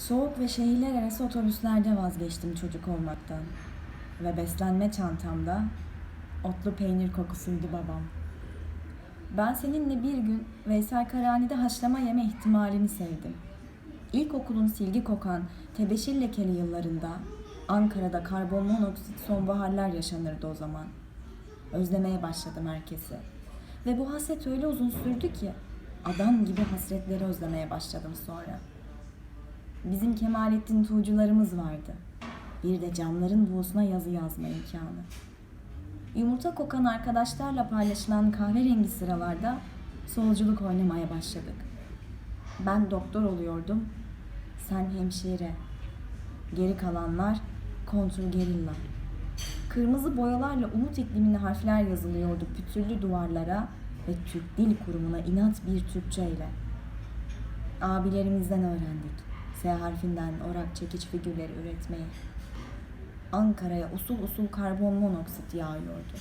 Soğuk ve şehirler arası otobüslerde vazgeçtim çocuk olmaktan. Ve beslenme çantamda otlu peynir kokusuydu babam. Ben seninle bir gün Veysel Karani'de haşlama yeme ihtimalini sevdim. İlkokulun silgi kokan, tebeşir lekeli yıllarında Ankara'da karbon monoksit sonbaharlar yaşanırdı o zaman. Özlemeye başladım herkesi. Ve bu hasret öyle uzun sürdü ki adam gibi hasretleri özlemeye başladım sonra. Bizim Kemalettin Tuğcularımız vardı. Bir de camların buğusuna yazı yazma imkanı. Yumurta kokan arkadaşlarla paylaşılan kahverengi sıralarda solculuk oynamaya başladık. Ben doktor oluyordum, sen hemşire. Geri kalanlar kontrgerilla. Kırmızı boyalarla umut ikliminde harfler yazılıyordu pütürlü duvarlara ve Türk Dil Kurumu'na inat bir Türkçe ile. Abilerimizden öğrendik. S harfinden orak çekiç figürleri üretmeyi. Ankara'ya usul usul karbon monoksit yağıyordu.